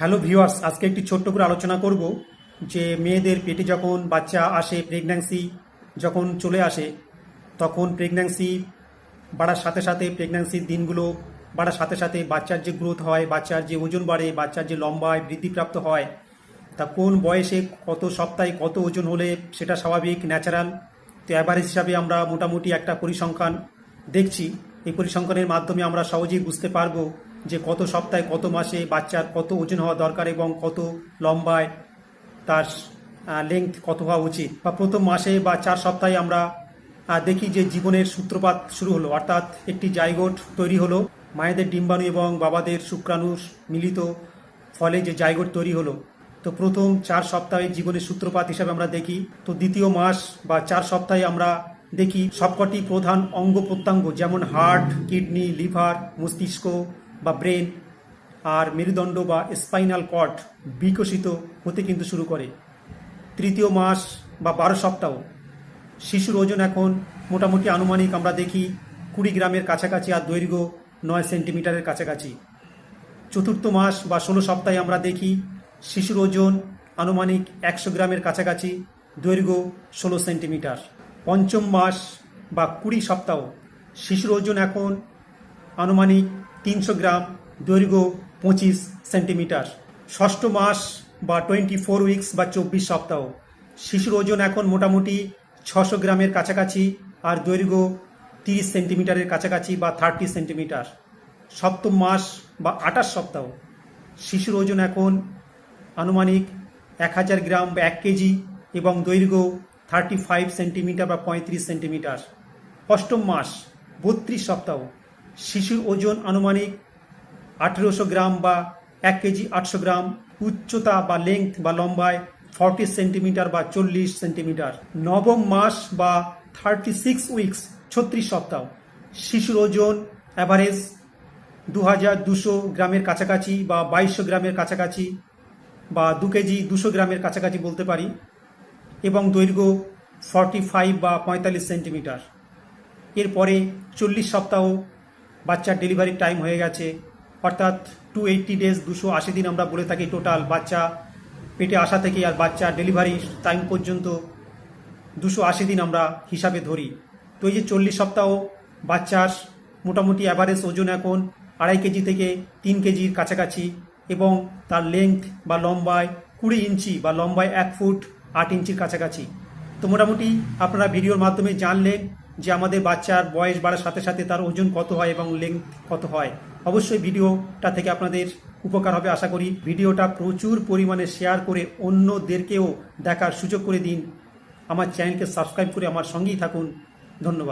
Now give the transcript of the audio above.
Hello viewers আজকে একটি ছোট্ট করে আলোচনা করব যে মেয়েদের পেটে যখন বাচ্চা আসে প্রেগন্যান্সি যখন চলে আসে, তখন প্রেগন্যান্সি বাড়ার সাথে সাথে প্রেগন্যান্সির দিনগুলো বাড়ার সাথে সাথে বাচ্চার যে গ্রোথ হয়, বাচ্চার যে ওজন বাড়ে, বাচ্চার যে লম্বায় বৃদ্ধিপ্রাপ্ত হয়, তা কোন বয়সে কত সপ্তাহে কত ওজন হলে সেটা স্বাভাবিক ন্যাচারাল তো অ্যাভারেজ হিসাবে আমরা মোটামুটি একটা পরিসংখ্যান দেখছি। এই পরিসংখ্যানের মাধ্যমে আমরা সহজেই বুঝতে পারব যে কত সপ্তাহে, কত মাসে বাচ্চার কত ওজন হওয়া দরকার এবং কত লম্বায় তার লেংথ কত হওয়া উচিত? বা প্রথম মাসে বা চার সপ্তাহে আমরা দেখি যে জীবনের সূত্রপাত শুরু হলো। অর্থাৎ একটি জায়গোট তৈরি হলো। মায়েদের ডিম্বাণু এবং বাবাদের শুক্রাণু মিলিত ফলে যে জায়গোট তৈরি হলো। তো প্রথম চার সপ্তাহে জীবনের সূত্রপাত হিসাবে আমরা দেখি। তো দ্বিতীয় মাস বা চার সপ্তাহে আমরা দেখি সবকটি প্রধান অঙ্গ প্রত্যঙ্গ যেমন হার্ট, কিডনি, লিভার, মস্তিষ্ক বা ব্রেন আর মেরুদণ্ড বা স্পাইনাল কর্ড বিকশিত হতে কিন্তু শুরু করে। তৃতীয় মাস বা বারো সপ্তাহ। শিশুর ওজন এখন মোটামুটি আনুমানিক আমরা দেখি কুড়ি গ্রামের কাছাকাছি আর দৈর্ঘ্য নয় সেন্টিমিটারের কাছাকাছি। চতুর্থ মাস বা ষোলো সপ্তাহে আমরা দেখি শিশুর ওজন আনুমানিক একশো গ্রামের কাছাকাছি, দৈর্ঘ্য ষোলো সেন্টিমিটার। পঞ্চম মাস বা কুড়ি সপ্তাহ। শিশুর ওজন এখন আনুমানিক তিনশো গ্রাম দৈর্ঘ্য পঁচিশ সেন্টিমিটার। ষষ্ঠ মাস বা টোয়েন্টি ফোর উইকস বা চব্বিশ সপ্তাহ। শিশুর ওজন এখন মোটামুটি ছশো গ্রামের কাছাকাছি আর দৈর্ঘ্য তিরিশ সেন্টিমিটারের কাছাকাছি বা থার্টি সেন্টিমিটার। সপ্তম মাস বা আঠাশ সপ্তাহ। শিশুর ওজন এখন আনুমানিক এক হাজার গ্রাম বা এক কেজি এবং দৈর্ঘ্য থার্টি ফাইভ সেন্টিমিটার বা পঁয়ত্রিশ সেন্টিমিটার। অষ্টম মাস, বত্রিশ সপ্তাহ। শিশুর ওজন আনুমানিক আঠেরোশো গ্রাম বা এক কেজি আটশো গ্রাম, উচ্চতা বা লেংথ বা লম্বায় ফর্টি সেন্টিমিটার বা চল্লিশ সেন্টিমিটার নবম মাস বা থার্টি সিক্স উইকস ছত্রিশ সপ্তাহ। শিশুর ওজন অ্যাভারেজ দু হাজার দুশো গ্রামের কাছাকাছি বা বাইশশো গ্রামের কাছাকাছি বা দু কেজি দুশো গ্রামের কাছাকাছি বলতে পারি এবং দৈর্ঘ্য ফর্টি ফাইভ বা পঁয়তাল্লিশ সেন্টিমিটার এরপরে চল্লিশ সপ্তাহ বাচ্চার ডেলিভারি টাইম হয়ে গেছে। অর্থাৎ টু এইটটি ডেজ দুশো আশি দিন আমরা বলে থাকি টোটাল বাচ্চা পেটে আসা থেকে আর বাচ্চা ডেলিভারি টাইম পর্যন্ত দুশো আশি দিন আমরা হিসাবে ধরি। তো এই যে চল্লিশ সপ্তাহ বাচ্চার মোটামুটি অ্যাভারেজ ওজন এখন আড়াই কেজি থেকে তিন কেজির কাছাকাছি এবং তার লেংথ বা লম্বায় কুড়ি ইঞ্চি বা লম্বায় এক ফুট আট ইঞ্চির কাছাকাছি। তো মোটামুটি আপনারা ভিডিওর মাধ্যমে জানলেন যে আমাদের বাচ্চার বয়স বাড়ার সাথে সাথে তার ওজন কত হয় এবং লেংথ কত হয়। অবশ্যই ভিডিওটা থেকে আপনাদের উপকার হবে, আশা করি। ভিডিওটা প্রচুর পরিমাণে শেয়ার করে অন্যদেরকেও দেখার সুযোগ করে দিন। আমার চ্যানেলকে সাবস্ক্রাইব করে আমার সঙ্গেই থাকুন। ধন্যবাদ।